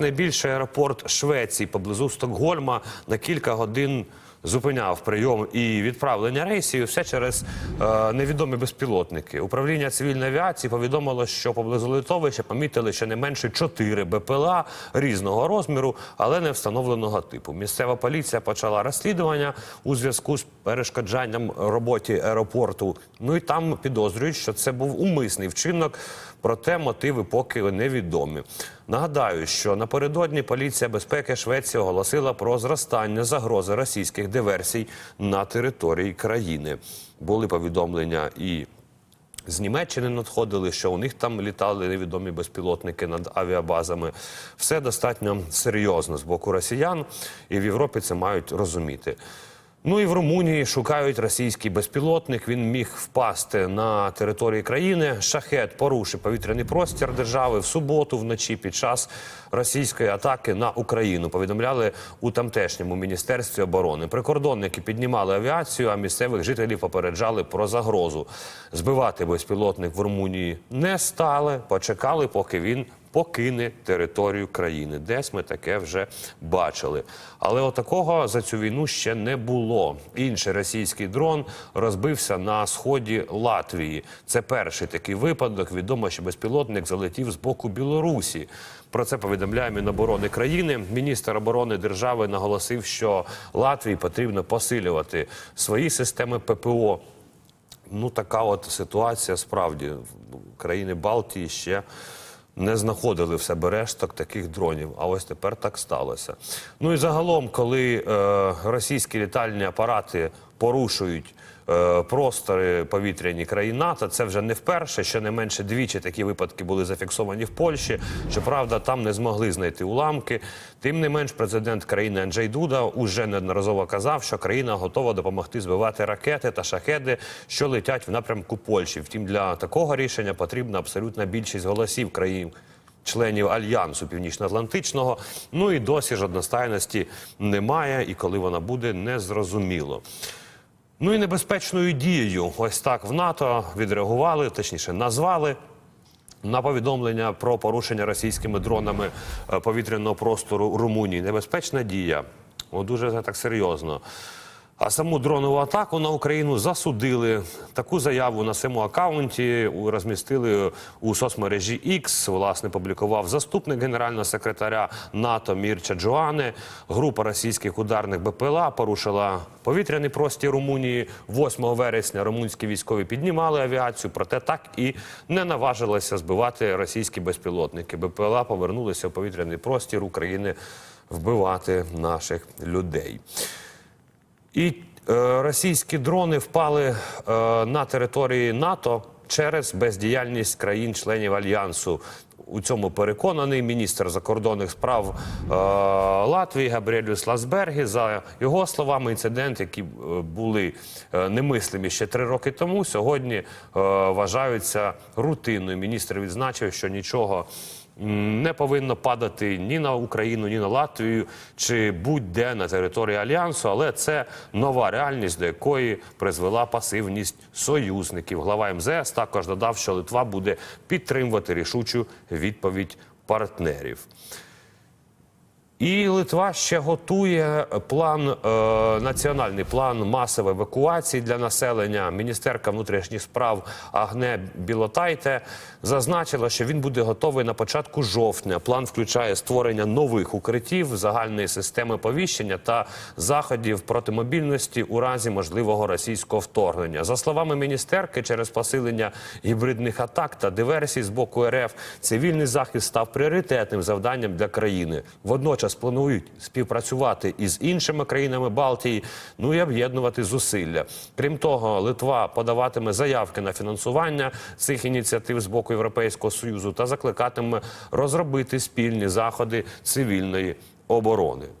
Найбільший аеропорт Швеції поблизу Стокгольма на кілька годин зупиняв прийом і відправлення рейсів. Все через е, невідомі безпілотники. Управління цивільної авіації повідомило, що поблизу литовища помітили щонайменше чотири БПЛА різного розміру, але не встановленого типу. Місцева поліція почала розслідування у зв'язку з перешкоджанням роботі аеропорту. Ну і там підозрюють, що це був умисний вчинок. Проте мотиви поки невідомі. Нагадаю, що напередодні поліція безпеки Швеції оголосила про зростання загрози російських диверсій на території країни. Були повідомлення і з Німеччини надходили, що у них там літали невідомі безпілотники над авіабазами. Все достатньо серйозно з боку росіян, і в Європі це мають розуміти. Ну і в Румунії шукають російський безпілотник. Він міг впасти на території країни. Шахет порушив повітряний простір держави в суботу вночі під час російської атаки на Україну. Повідомляли у тамтешньому міністерстві оборони. Прикордонники піднімали авіацію, а місцевих жителів попереджали про загрозу. Збивати безпілотник в Румунії не стали. Почекали, поки він покине територію країни. Десь ми таке вже бачили. Але отакого за цю війну ще не було. Інший російський дрон розбився на сході Латвії. Це перший такий випадок. Відомо, що безпілотник залетів з боку Білорусі. Про це повідомляє Міноборони країни. Міністр оборони держави наголосив, що Латвії потрібно посилювати свої системи ППО. Ну, така от ситуація справді країни Балтії ще не знаходили в себе решток таких дронів. А ось тепер так сталося. Ну і загалом, коли е, російські літальні апарати порушують. е, Простори повітряні країн НАТО, це вже не вперше. Ще не менше двічі такі випадки були зафіксовані в Польщі. Щоправда, там не змогли знайти уламки. Тим не менш, президент країни Анджей Дуда уже неодноразово казав, що країна готова допомогти збивати ракети та шахеди, що летять в напрямку Польщі. Втім, для такого рішення потрібна абсолютна більшість голосів країн. Членів альянсу північно-атлантичного, ну і досі ж одностайності немає, і коли вона буде, незрозуміло. Ну і небезпечною дією, ось так в НАТО відреагували, точніше, назвали на повідомлення про порушення російськими дронами е, повітряного простору Румунії. Небезпечна дія. О, дуже так серйозно. А саму дронову атаку на Україну засудили. Таку заяву на своєму акаунті розмістили у соцмережі X. Власне, публікував заступник генерального секретаря НАТО Мірча Джоане. Група російських ударних БПЛА порушила повітряний простір Румунії. 8 вересня румунські військові піднімали авіацію, проте так і не наважилися збивати російські безпілотники. БПЛА повернулися в повітряний простір України вбивати наших людей. І е, російські дрони впали е, на території НАТО через бездіяльність країн-членів альянсу. У цьому переконаний міністр закордонних справ е, Латвії Габріелюс Ласбергі. За його словами, інциденти, які е, були е, немислимі ще три роки тому, сьогодні е, вважаються рутинною. Міністр відзначив, що нічого не повинно падати ні на Україну, ні на Латвію, чи будь-де на території альянсу, але це нова реальність, до якої призвела пасивність союзників. Глава МЗС також додав, що Литва буде підтримувати рішучу відповідь партнерів. І Литва ще готує план, е, національний план масової евакуації для населення. Міністерка внутрішніх справ Агне Білотайте зазначила, що він буде готовий на початку жовтня. План включає створення нових укриттів, загальної системи повіщення та заходів протимобільності у разі можливого російського вторгнення. За словами міністерки, через посилення гібридних атак та диверсій з боку РФ цивільний захист став пріоритетним завданням для країни. Водночас планують співпрацювати із іншими країнами Балтії, ну і об'єднувати зусилля. Крім того, Литва подаватиме заявки на фінансування цих ініціатив з боку Європейського союзу та закликатиме розробити спільні заходи цивільної оборони.